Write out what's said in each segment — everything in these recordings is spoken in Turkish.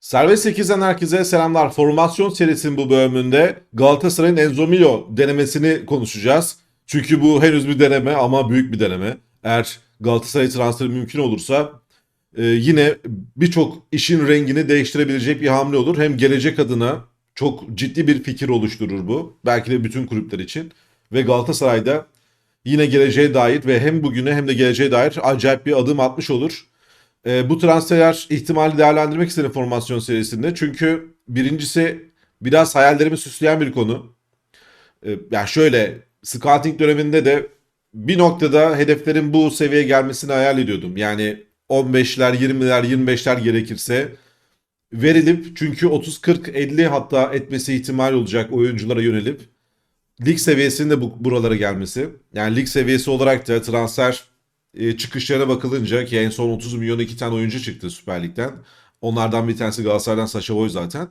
Serbest 8'den herkese selamlar. Formasyon serisinin bu bölümünde Galatasaray'ın Enzo Milo denemesini konuşacağız. Çünkü bu henüz bir deneme ama büyük bir deneme. Eğer Galatasaray transferi mümkün olursa e, yine birçok işin rengini değiştirebilecek bir hamle olur. Hem gelecek adına çok ciddi bir fikir oluşturur bu. Belki de bütün kulüpler için. Ve Galatasaray'da yine geleceğe dair ve hem bugüne hem de geleceğe dair acayip bir adım atmış olur. E, bu transfer ihtimali değerlendirmek istedim formasyon serisinde. Çünkü birincisi biraz hayallerimi süsleyen bir konu. E, yani şöyle scouting döneminde de bir noktada hedeflerin bu seviyeye gelmesini hayal ediyordum. Yani 15'ler, 20'ler, 25'ler gerekirse verilip çünkü 30 40 50 hatta etmesi ihtimal olacak oyunculara yönelip lig seviyesinde bu buralara gelmesi. Yani lig seviyesi olarak da transfer e, çıkışlarına bakılınca ki en son 30 milyon iki tane oyuncu çıktı Süper Lig'den. Onlardan bir tanesi Galatasaray'dan Saşa Boy zaten.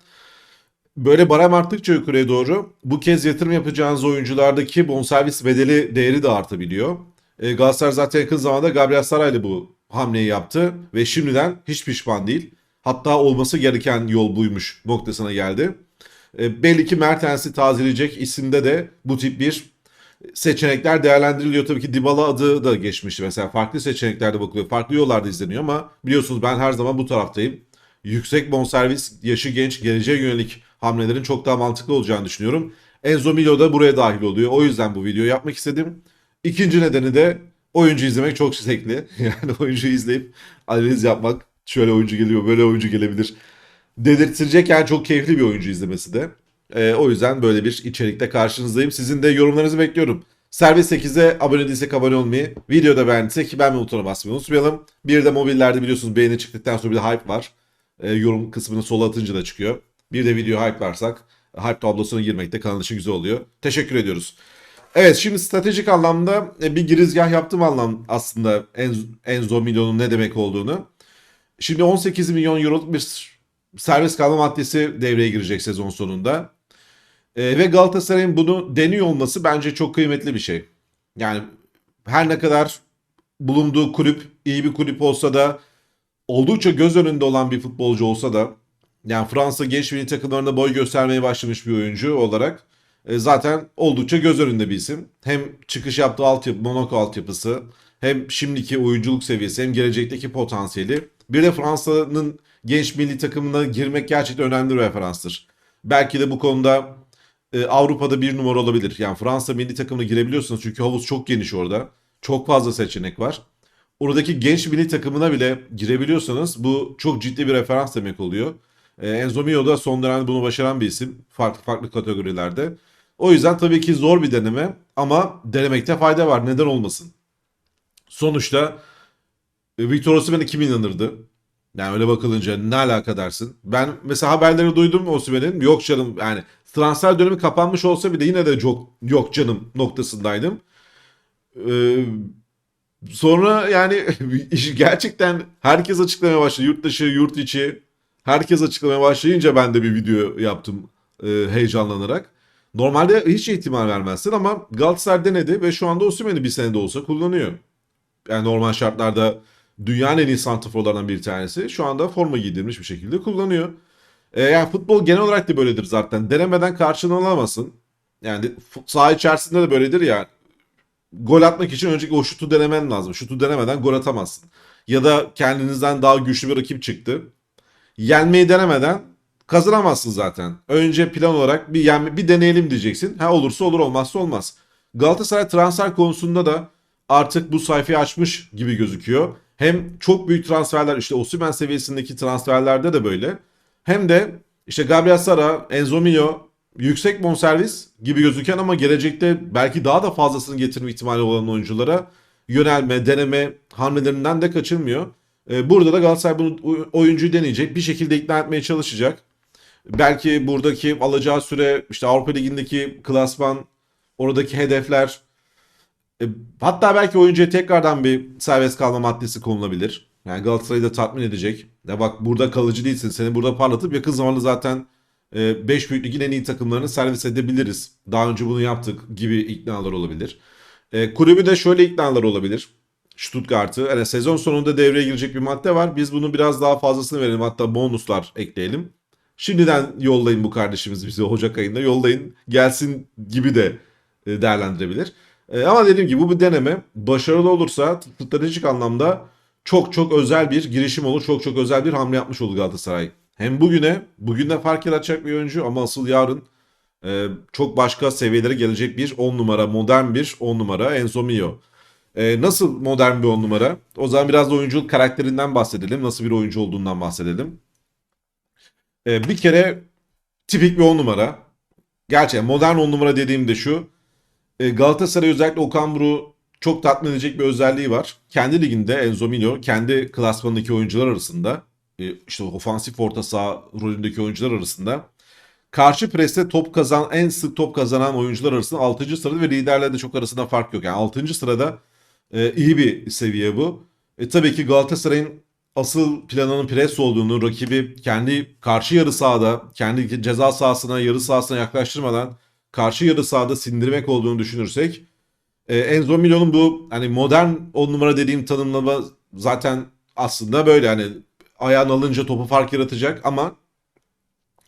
Böyle barem arttıkça yukarıya doğru bu kez yatırım yapacağınız oyunculardaki bonservis bedeli değeri de artabiliyor. E, Galatasaray zaten yakın zamanda Gabriel Saray'la bu hamleyi yaptı ve şimdiden hiç pişman değil. Hatta olması gereken yol buymuş noktasına geldi. E, belli ki Mertens'i tazeleyecek isimde de bu tip bir seçenekler değerlendiriliyor. Tabii ki Dybala adı da geçmişti. Mesela farklı seçeneklerde bakılıyor. Farklı yollarda izleniyor ama biliyorsunuz ben her zaman bu taraftayım. Yüksek bonservis, yaşı genç, geleceğe yönelik hamlelerin çok daha mantıklı olacağını düşünüyorum. Enzo Milo da buraya dahil oluyor. O yüzden bu videoyu yapmak istedim. İkinci nedeni de oyuncu izlemek çok zevkli. Yani oyuncu izleyip analiz yapmak. Şöyle oyuncu geliyor, böyle oyuncu gelebilir. Dedirtecek yani çok keyifli bir oyuncu izlemesi de. Ee, o yüzden böyle bir içerikte karşınızdayım. Sizin de yorumlarınızı bekliyorum. Serbest 8'e abone değilsek abone olmayı, videoda beğendiysek beğenme butonuna basmayı unutmayalım. Bir de mobillerde biliyorsunuz beğeni çıktıktan sonra bir de hype var. Ee, yorum kısmını sola atınca da çıkıyor. Bir de video hype varsak hype tablosuna girmek de kanal için güzel oluyor. Teşekkür ediyoruz. Evet şimdi stratejik anlamda e, bir girizgah yaptım anlam aslında Enzo, Enzo Milo'nun ne demek olduğunu. Şimdi 18 milyon euroluk bir serbest kalma maddesi devreye girecek sezon sonunda. E, ve Galatasaray'ın bunu deniyor olması bence çok kıymetli bir şey. Yani her ne kadar bulunduğu kulüp iyi bir kulüp olsa da oldukça göz önünde olan bir futbolcu olsa da yani Fransa genç milli takımlarında boy göstermeye başlamış bir oyuncu olarak e, zaten oldukça göz önünde bir isim. Hem çıkış yaptığı altyapı, Monaco altyapısı hem şimdiki oyunculuk seviyesi hem gelecekteki potansiyeli. Bir de Fransa'nın genç milli takımına girmek gerçekten önemli bir referanstır. Belki de bu konuda e, Avrupa'da bir numara olabilir. Yani Fransa milli takımına girebiliyorsunuz çünkü havuz çok geniş orada. Çok fazla seçenek var. Oradaki genç milli takımına bile girebiliyorsanız bu çok ciddi bir referans demek oluyor. E, Enzo Mio da son dönemde bunu başaran bir isim. Farklı farklı kategorilerde. O yüzden tabii ki zor bir deneme ama denemekte fayda var. Neden olmasın? Sonuçta e, Victor Osimhen'e kim inanırdı? Yani öyle bakılınca ne alaka dersin? Ben mesela haberleri duydum Osimhen'in. Yok canım yani transfer dönemi kapanmış olsa bile yine de çok yok canım noktasındaydım. Ee, sonra yani gerçekten herkes açıklamaya başladı. Yurt dışı, yurt içi herkes açıklamaya başlayınca ben de bir video yaptım e, heyecanlanarak. Normalde hiç ihtimal vermezsin ama Galatasaray denedi ve şu anda Osimhen'i bir senede olsa kullanıyor. Yani normal şartlarda dünyanın en iyi santraforlarından bir tanesi. Şu anda forma giydirmiş bir şekilde kullanıyor. E, yani futbol genel olarak da böyledir zaten. Denemeden karşılığını alamazsın. Yani saha içerisinde de böyledir ya. Gol atmak için önce o şutu denemen lazım. Şutu denemeden gol atamazsın. Ya da kendinizden daha güçlü bir rakip çıktı. Yenmeyi denemeden kazanamazsın zaten. Önce plan olarak bir yenme, bir deneyelim diyeceksin. Ha olursa olur olmazsa olmaz. Galatasaray transfer konusunda da artık bu sayfayı açmış gibi gözüküyor. Hem çok büyük transferler işte Osimhen seviyesindeki transferlerde de böyle. Hem de işte Gabriel Sara, Enzo Mio yüksek bonservis gibi gözüken ama gelecekte belki daha da fazlasını getirme ihtimali olan oyunculara yönelme, deneme hamlelerinden de kaçınmıyor. Ee, Burada da Galatasaray bunu oyuncuyu deneyecek. Bir şekilde ikna etmeye çalışacak. Belki buradaki alacağı süre işte Avrupa Ligi'ndeki klasman, oradaki hedefler e, hatta belki oyuncuya tekrardan bir serbest kalma maddesi konulabilir. Yani Galatasaray'ı da tatmin edecek. Ya bak burada kalıcı değilsin. Seni burada parlatıp yakın zamanda zaten 5 büyük ligin en iyi takımlarını servis edebiliriz. Daha önce bunu yaptık gibi iknalar olabilir. E, kulübü de şöyle iknalar olabilir. Stuttgart'ı. Yani sezon sonunda devreye girecek bir madde var. Biz bunu biraz daha fazlasını verelim. Hatta bonuslar ekleyelim. Şimdiden yollayın bu kardeşimizi bize Ocak ayında. Yollayın gelsin gibi de e, değerlendirebilir. E, ama dediğim gibi bu bir deneme. Başarılı olursa stratejik anlamda çok çok özel bir girişim olur. Çok çok özel bir hamle yapmış olur Galatasaray. Hem bugüne, bugün de fark yaratacak bir oyuncu ama asıl yarın e, çok başka seviyelere gelecek bir 10 numara, modern bir 10 numara Enzo Mio. E, nasıl modern bir 10 numara? O zaman biraz da oyunculuk karakterinden bahsedelim. Nasıl bir oyuncu olduğundan bahsedelim. E, bir kere tipik bir 10 numara. Gerçekten modern 10 numara dediğimde şu. E, Galatasaray özellikle Okan Buruk'u çok tatmin edecek bir özelliği var. Kendi liginde Enzo Mino kendi klasmanındaki oyuncular arasında e, işte ofansif orta saha rolündeki oyuncular arasında karşı preste top kazan en sık top kazanan oyuncular arasında 6. sırada ve liderlerle de çok arasında fark yok. Yani 6. sırada e, iyi bir seviye bu. E, tabii ki Galatasaray'ın asıl planının pres olduğunu, rakibi kendi karşı yarı sahada, kendi ceza sahasına, yarı sahasına yaklaştırmadan karşı yarı sahada sindirmek olduğunu düşünürsek e, Enzo Milo'nun bu hani modern 10 numara dediğim tanımlama zaten aslında böyle hani ayağın alınca topu fark yaratacak ama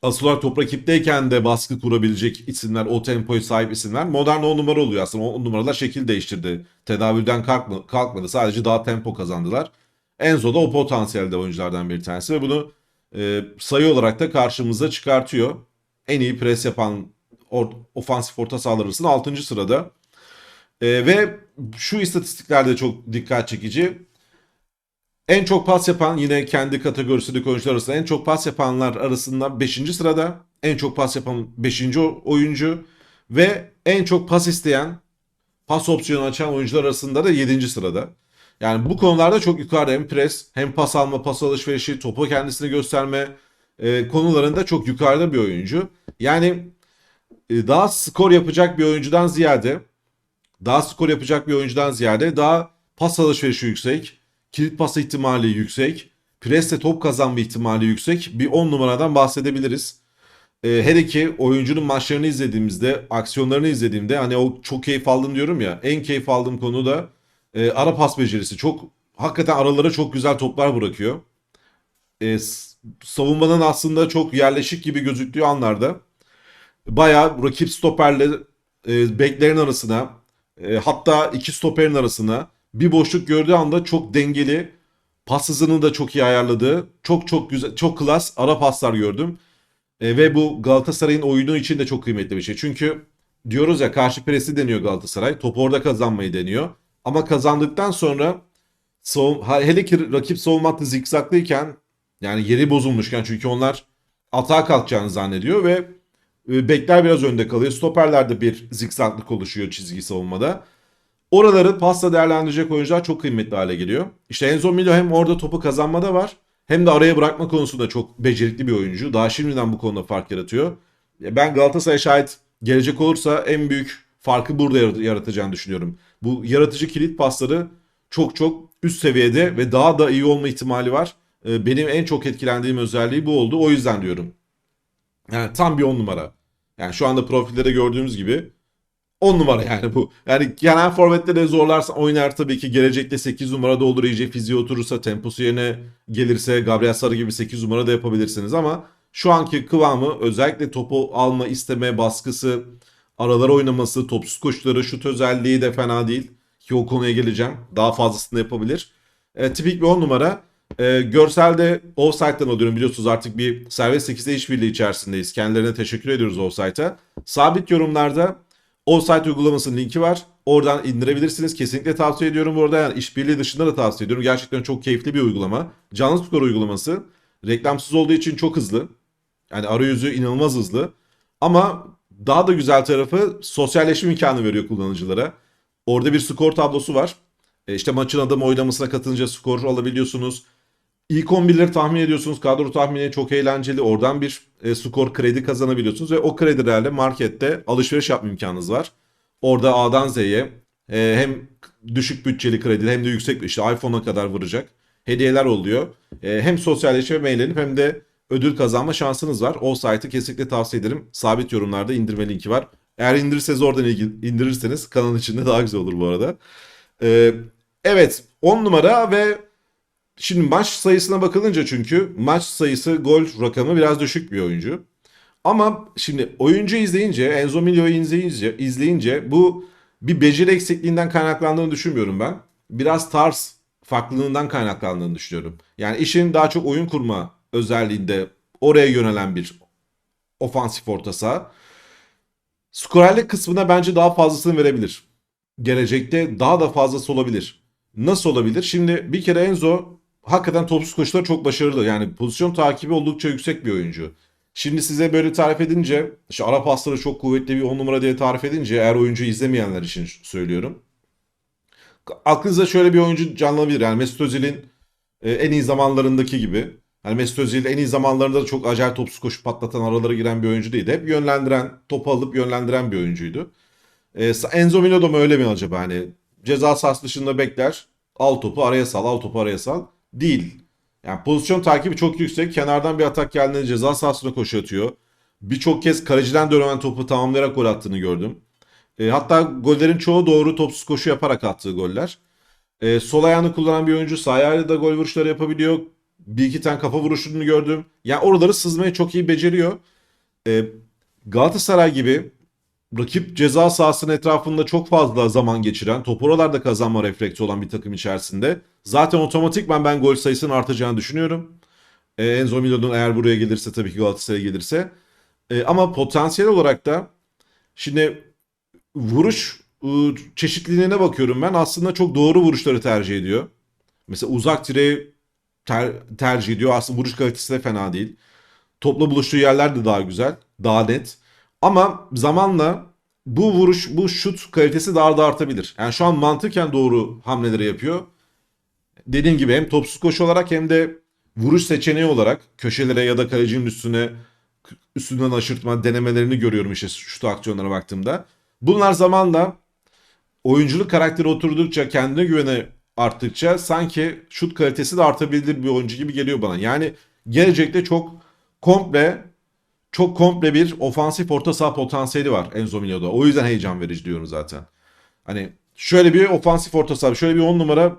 asıl olarak top rakipteyken de baskı kurabilecek isimler, o tempoya sahip isimler modern 10 numara oluyor aslında. 10 numaralar şekil değiştirdi. Tedavülden kalkma, kalkmadı. Sadece daha tempo kazandılar. Enzo da o potansiyelde oyunculardan bir tanesi ve bunu e, sayı olarak da karşımıza çıkartıyor. En iyi pres yapan or, ofansif orta sahalar arasında 6. sırada. E, ve şu istatistiklerde çok dikkat çekici. En çok pas yapan yine kendi kategorisindeki oyuncular arasında en çok pas yapanlar arasında 5. sırada. En çok pas yapan 5. oyuncu ve en çok pas isteyen pas opsiyonu açan oyuncular arasında da 7. sırada. Yani bu konularda çok yukarıda hem pres hem pas alma, pas alışverişi, topu kendisini gösterme e, konularında çok yukarıda bir oyuncu. Yani daha skor yapacak bir oyuncudan ziyade daha skor yapacak bir oyuncudan ziyade daha pas alışverişi yüksek, kilit pas ihtimali yüksek, presle top kazanma ihtimali yüksek bir 10 numaradan bahsedebiliriz. E, her iki oyuncunun maçlarını izlediğimizde, aksiyonlarını izlediğimde hani o çok keyif aldım diyorum ya. En keyif aldığım konu da e, ara pas becerisi. Çok hakikaten aralara çok güzel toplar bırakıyor. E, savunmanın aslında çok yerleşik gibi gözüktüğü anlarda bayağı rakip stoperle e, beklerin arasına e, hatta iki stoperin arasına bir boşluk gördüğü anda çok dengeli pas hızını da çok iyi ayarladığı çok çok güzel çok klas ara paslar gördüm. E, ve bu Galatasaray'ın oyunu için de çok kıymetli bir şey. Çünkü diyoruz ya karşı presi deniyor Galatasaray. Topu orada kazanmayı deniyor. Ama kazandıktan sonra savun, hele ki rakip savunma hattı zikzaklıyken yani yeri bozulmuşken çünkü onlar atağa kalkacağını zannediyor ve bekler biraz önde kalıyor. Stoperlerde bir zikzaklık oluşuyor çizgi savunmada. Oraları pasla değerlendirecek oyuncular çok kıymetli hale geliyor. İşte Enzo Milo hem orada topu kazanmada var hem de araya bırakma konusunda çok becerikli bir oyuncu. Daha şimdiden bu konuda fark yaratıyor. Ben Galatasaray şahit gelecek olursa en büyük farkı burada yaratacağını düşünüyorum. Bu yaratıcı kilit pasları çok çok üst seviyede ve daha da iyi olma ihtimali var. Ee, benim en çok etkilendiğim özelliği bu oldu. O yüzden diyorum. Yani tam bir on numara. Yani şu anda profillerde gördüğümüz gibi 10 numara yani bu. Yani genel forvetlere zorlarsa oynar tabii ki gelecekte 8 numara da olur. iyice fiziği oturursa temposu yerine gelirse Gabriel Sarı gibi 8 numara da yapabilirsiniz ama şu anki kıvamı özellikle topu alma isteme baskısı aralara oynaması topsuz koşuları şut özelliği de fena değil. Ki o konuya geleceğim. Daha fazlasını yapabilir. E, tipik bir 10 numara. E, görselde Offside'den alıyorum biliyorsunuz artık bir servis 8'de işbirliği içerisindeyiz. Kendilerine teşekkür ediyoruz Offside'a. Sabit yorumlarda Offside uygulamasının linki var. Oradan indirebilirsiniz. Kesinlikle tavsiye ediyorum bu arada. Yani işbirliği dışında da tavsiye ediyorum. Gerçekten çok keyifli bir uygulama. Canlı skor uygulaması. Reklamsız olduğu için çok hızlı. Yani arayüzü inanılmaz hızlı. Ama daha da güzel tarafı sosyalleşme imkanı veriyor kullanıcılara. Orada bir skor tablosu var. E işte maçın adamı oylamasına katılınca skor alabiliyorsunuz. İlk 11'leri tahmin ediyorsunuz. Kadro tahmini çok eğlenceli. Oradan bir e, skor kredi kazanabiliyorsunuz ve o kredilerle markette alışveriş yapma imkanınız var. Orada A'dan Z'ye e, hem düşük bütçeli kredi hem de yüksek işte iPhone'a kadar vuracak hediyeler oluyor. E, hem sosyalleşme eğlenip hem de ödül kazanma şansınız var. O site'ı kesinlikle tavsiye ederim. Sabit yorumlarda indirme linki var. Eğer indirirseniz oradan indirirseniz kanalın içinde daha güzel olur bu arada. Ee, evet 10 numara ve şimdi maç sayısına bakılınca çünkü maç sayısı gol rakamı biraz düşük bir oyuncu. Ama şimdi oyuncu izleyince, Enzo Milio'yu izleyince, izleyince bu bir beceri eksikliğinden kaynaklandığını düşünmüyorum ben. Biraz tarz farklılığından kaynaklandığını düşünüyorum. Yani işin daha çok oyun kurma özelliğinde oraya yönelen bir ofansif orta saha. Skorerlik kısmına bence daha fazlasını verebilir. Gelecekte daha da fazlası olabilir. Nasıl olabilir? Şimdi bir kere Enzo hakikaten topsuz koşuları çok başarılı. Yani pozisyon takibi oldukça yüksek bir oyuncu. Şimdi size böyle tarif edince, işte ara pasları çok kuvvetli bir 10 numara diye tarif edince eğer oyuncu izlemeyenler için söylüyorum. Aklınıza şöyle bir oyuncu canlanabilir. Yani Mesut Özil'in e, en iyi zamanlarındaki gibi. Hani Mesut Özil en iyi zamanlarında da çok acayip topsuz koşu patlatan aralara giren bir oyuncu değildi. Hep yönlendiren, topu alıp yönlendiren bir oyuncuydu. E, Enzo Milo da mı öyle mi acaba? Hani ceza sahası dışında bekler, al topu araya sal, al topu araya sal. Değil. Yani pozisyon takibi çok yüksek. Kenardan bir atak geldiğinde ceza sahasına koşu atıyor. Birçok kez kaleciden dönen topu tamamlayarak gol attığını gördüm. E, hatta gollerin çoğu doğru topsuz koşu yaparak attığı goller. E, sol ayağını kullanan bir oyuncu sağ ayağıyla da gol vuruşları yapabiliyor. Bir iki tane kafa vuruşunu gördüm. Yani oraları sızmayı çok iyi beceriyor. E, Galatasaray gibi rakip ceza sahasının etrafında çok fazla zaman geçiren, top oralarda kazanma refleksi olan bir takım içerisinde zaten otomatikman ben gol sayısının artacağını düşünüyorum. E, Enzo Milo'nun eğer buraya gelirse tabii ki Galatasaray'a gelirse. E, ama potansiyel olarak da şimdi vuruş ıı, çeşitliliğine bakıyorum ben. Aslında çok doğru vuruşları tercih ediyor. Mesela uzak direği ter- tercih ediyor. Aslında vuruş kalitesi de fena değil. Topla buluştuğu yerler de daha güzel. Daha net. Ama zamanla bu vuruş, bu şut kalitesi daha da artabilir. Yani şu an mantıken doğru hamleleri yapıyor. Dediğim gibi hem topsuz koşu olarak hem de vuruş seçeneği olarak köşelere ya da kalecinin üstüne üstünden aşırtma denemelerini görüyorum işte şut aksiyonlara baktığımda. Bunlar zamanla oyunculuk karakteri oturdukça kendine güveni arttıkça sanki şut kalitesi de artabilir bir oyuncu gibi geliyor bana. Yani gelecekte çok komple çok komple bir ofansif orta saha potansiyeli var Enzo Milio'da. O yüzden heyecan verici diyorum zaten. Hani şöyle bir ofansif orta saha, şöyle bir 10 numara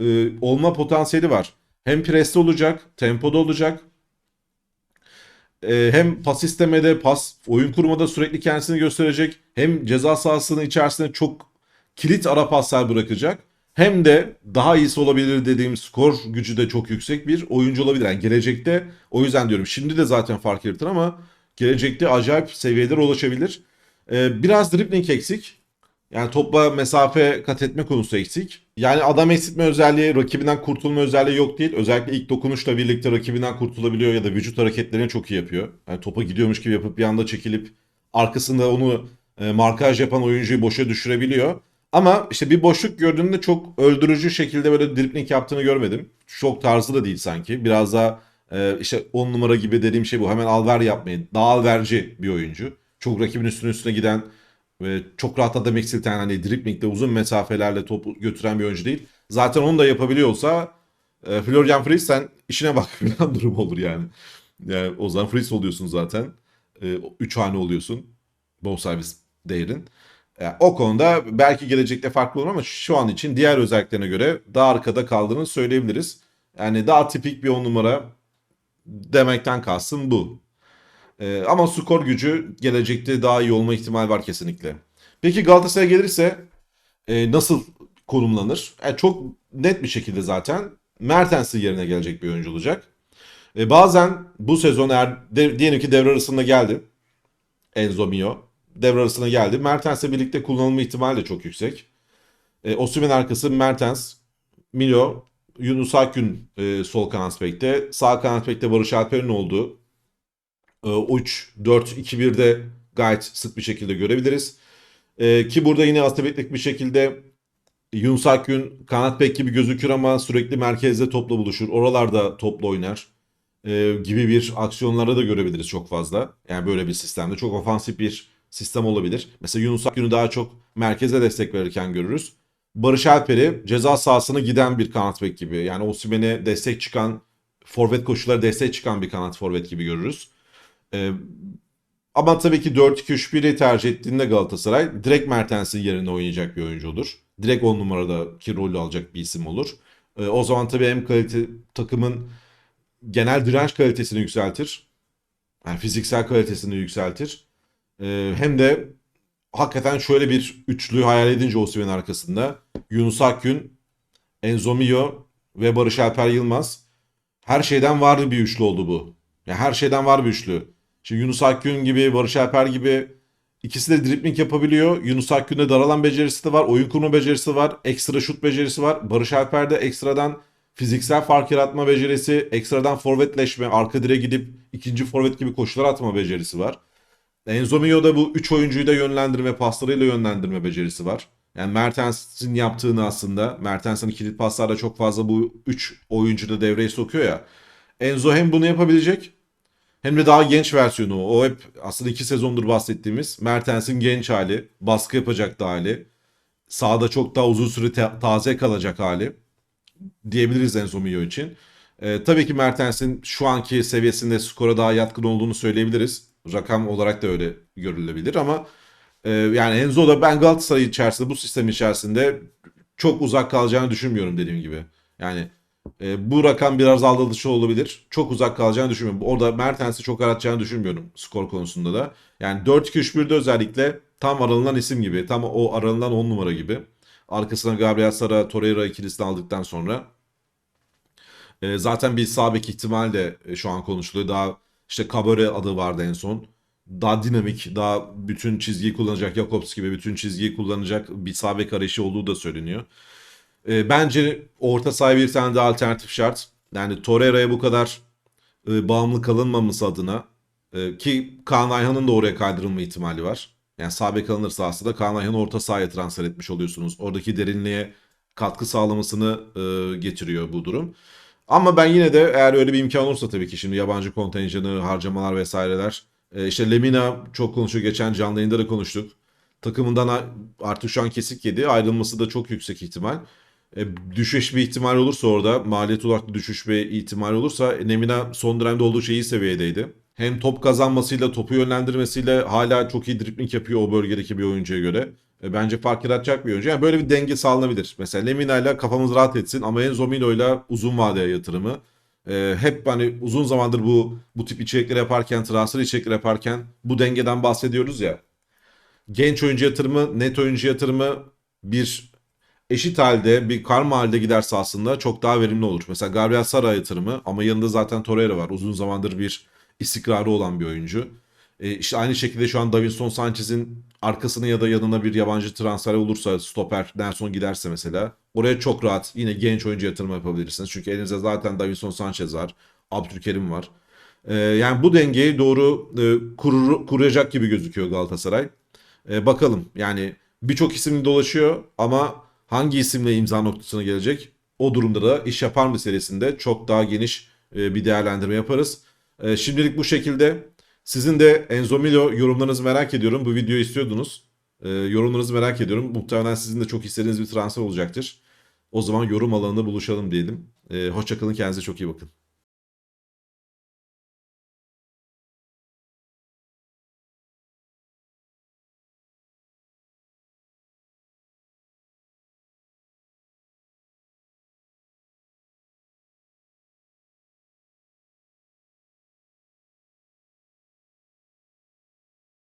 e, olma potansiyeli var. Hem preste olacak, tempoda olacak. E, hem pas istemede, pas oyun kurmada sürekli kendisini gösterecek. Hem ceza sahasının içerisinde çok kilit ara paslar bırakacak. Hem de daha iyisi olabilir dediğim skor gücü de çok yüksek bir oyuncu olabilir. Yani gelecekte o yüzden diyorum şimdi de zaten fark yaratır ama gelecekte acayip seviyelere ulaşabilir. Ee, biraz dribbling eksik. Yani topla mesafe kat etme konusu eksik. Yani adam eksiltme özelliği, rakibinden kurtulma özelliği yok değil. Özellikle ilk dokunuşla birlikte rakibinden kurtulabiliyor ya da vücut hareketlerini çok iyi yapıyor. Yani topa gidiyormuş gibi yapıp bir anda çekilip arkasında onu e, markaj yapan oyuncuyu boşa düşürebiliyor. Ama işte bir boşluk gördüğümde çok öldürücü şekilde böyle dribbling yaptığını görmedim. Çok tarzı da değil sanki. Biraz daha e, işte 10 numara gibi dediğim şey bu. Hemen alver yapmayı. Daha alverci bir oyuncu. Çok rakibin üstüne üstüne giden ve çok rahat adam eksilten hani dribblingde uzun mesafelerle topu götüren bir oyuncu değil. Zaten onu da yapabiliyorsa e, Florian Fritz sen işine bak falan durum olur yani. Yani o zaman Fritz oluyorsun zaten. 3 hane oluyorsun. Bonservis değerin. Yani o konuda belki gelecekte farklı olur ama şu an için diğer özelliklerine göre daha arkada kaldığını söyleyebiliriz. Yani daha tipik bir on numara demekten kastım bu. Ee, ama skor gücü gelecekte daha iyi olma ihtimali var kesinlikle. Peki Galatasaray'a gelirse e, nasıl konumlanır? Yani çok net bir şekilde zaten Mertens'in yerine gelecek bir oyuncu olacak. E, bazen bu sezon eğer diyelim ki devre arasında geldi. Enzo Mio devre arasına geldi. Mertens'le birlikte kullanılma ihtimali de çok yüksek. E, Osimhen arkası Mertens, Milo, Yunus Akgün e, sol kanat bekte. Sağ kanat bekte Barış Alper'in olduğu e, 3-4-2-1'de gayet sık bir şekilde görebiliriz. E, ki burada yine asibetlik bir şekilde Yunus Akgün kanat bek gibi gözükür ama sürekli merkezde topla buluşur. Oralarda topla oynar e, gibi bir aksiyonlarda da görebiliriz çok fazla. Yani böyle bir sistemde çok ofansif bir sistem olabilir. Mesela Yunus Akgün'ü daha çok merkeze destek verirken görürüz. Barış Alper'i ceza sahasına giden bir kanat bek gibi. Yani Osimhen'e destek çıkan, forvet koşulları destek çıkan bir kanat forvet gibi görürüz. Ee, ama tabii ki 4-2-3-1'i tercih ettiğinde Galatasaray direkt Mertens'in yerine oynayacak bir oyuncu olur. direkt 10 numaradaki rolü alacak bir isim olur. E, o zaman tabii hem kalite takımın genel direnç kalitesini yükseltir. Yani fiziksel kalitesini yükseltir. E, hem de hakikaten şöyle bir üçlü hayal edince Osimhen'in arkasında Yunus Akgün, Enzo Mio ve Barış Alper Yılmaz her şeyden vardı bir üçlü oldu bu. Yani her şeyden var bir üçlü. Şimdi Yunus Akgün gibi, Barış Alper gibi ikisi de dribling yapabiliyor. Yunus Akgün'de daralan becerisi de var, oyun kurma becerisi var, ekstra şut becerisi var. Barış Alper'de ekstradan fiziksel fark yaratma becerisi, ekstradan forvetleşme, arka direğe gidip ikinci forvet gibi koşular atma becerisi var. Enzo Mio'da bu 3 oyuncuyu da yönlendirme, paslarıyla yönlendirme becerisi var. Yani Mertens'in yaptığını aslında, Mertens'in kilit paslarda çok fazla bu 3 oyuncu da devreye sokuyor ya. Enzo hem bunu yapabilecek hem de daha genç versiyonu. O hep aslında 2 sezondur bahsettiğimiz Mertens'in genç hali, baskı yapacak da hali. Sahada çok daha uzun süre ta- taze kalacak hali diyebiliriz Enzo Mio için. Ee, tabii ki Mertens'in şu anki seviyesinde skora daha yatkın olduğunu söyleyebiliriz. Rakam olarak da öyle görülebilir ama e, yani Enzo da ben Galatasaray içerisinde bu sistem içerisinde çok uzak kalacağını düşünmüyorum dediğim gibi. Yani e, bu rakam biraz aldatıcı olabilir. Çok uzak kalacağını düşünmüyorum. Orada Mertens'i çok aratacağını düşünmüyorum skor konusunda da. Yani 4-2-3-1'de özellikle tam aranılan isim gibi. Tam o aranılan 10 numara gibi. Arkasına Gabriel Sara, Torreira ikilisini aldıktan sonra e, zaten bir sağ bek ihtimal de e, şu an konuşuluyor. Daha işte Kabore adı vardı en son. Daha dinamik, daha bütün çizgiyi kullanacak Jakobs gibi bütün çizgiyi kullanacak bir sağ bek arayışı olduğu da söyleniyor. E, bence orta sahaya bir tane daha alternatif şart. Yani Torreira'ya bu kadar e, bağımlı kalınmaması adına e, ki Kaan Ayhan'ın da oraya kaydırılma ihtimali var. Yani sağ bek alınırsa aslında Kaan Ayhan'ı orta sahaya transfer etmiş oluyorsunuz. Oradaki derinliğe katkı sağlamasını e, getiriyor bu durum. Ama ben yine de eğer öyle bir imkan olursa tabii ki şimdi yabancı kontenjanı, harcamalar vesaireler. E, işte Lemina çok konuşuyor. Geçen canlı yayında da konuştuk. Takımından artık şu an kesik yedi. Ayrılması da çok yüksek ihtimal. E, düşüş bir ihtimal olursa orada maliyet olarak düşüş bir ihtimal olursa e, Lemina son dönemde olduğu şey iyi seviyedeydi. Hem top kazanmasıyla, topu yönlendirmesiyle hala çok iyi dribling yapıyor o bölgedeki bir oyuncuya göre. E, bence fark yaratacak bir oyuncu. Yani böyle bir denge sağlanabilir. Mesela Lemina ile kafamız rahat etsin ama Enzo Mino ile uzun vadeye yatırımı. E, hep hani uzun zamandır bu bu tip içerikleri yaparken, transfer içerikleri yaparken bu dengeden bahsediyoruz ya. Genç oyuncu yatırımı, net oyuncu yatırımı bir eşit halde bir karma halde giderse aslında çok daha verimli olur. Mesela Gabriel Sara yatırımı ama yanında zaten Torreira var. Uzun zamandır bir istikrarı olan bir oyuncu. E, işte aynı şekilde şu an Davinson Sanchez'in arkasına ya da yanına bir yabancı transfer olursa stoper Nelson giderse mesela oraya çok rahat yine genç oyuncu yatırımı yapabilirsiniz. Çünkü elinizde zaten Davinson Sanchez var. Abdülkerim var. E, yani bu dengeyi doğru e, kurur, kuracak gibi gözüküyor Galatasaray. E, bakalım yani birçok isim dolaşıyor ama hangi isimle imza noktasına gelecek? O durumda da iş yapar mı serisinde çok daha geniş bir değerlendirme yaparız. Şimdilik bu şekilde. Sizin de Enzo Milo yorumlarınızı merak ediyorum. Bu videoyu istiyordunuz. E, yorumlarınızı merak ediyorum. Muhtemelen sizin de çok istediğiniz bir transfer olacaktır. O zaman yorum alanında buluşalım diyelim. E, hoşçakalın kendinize çok iyi bakın.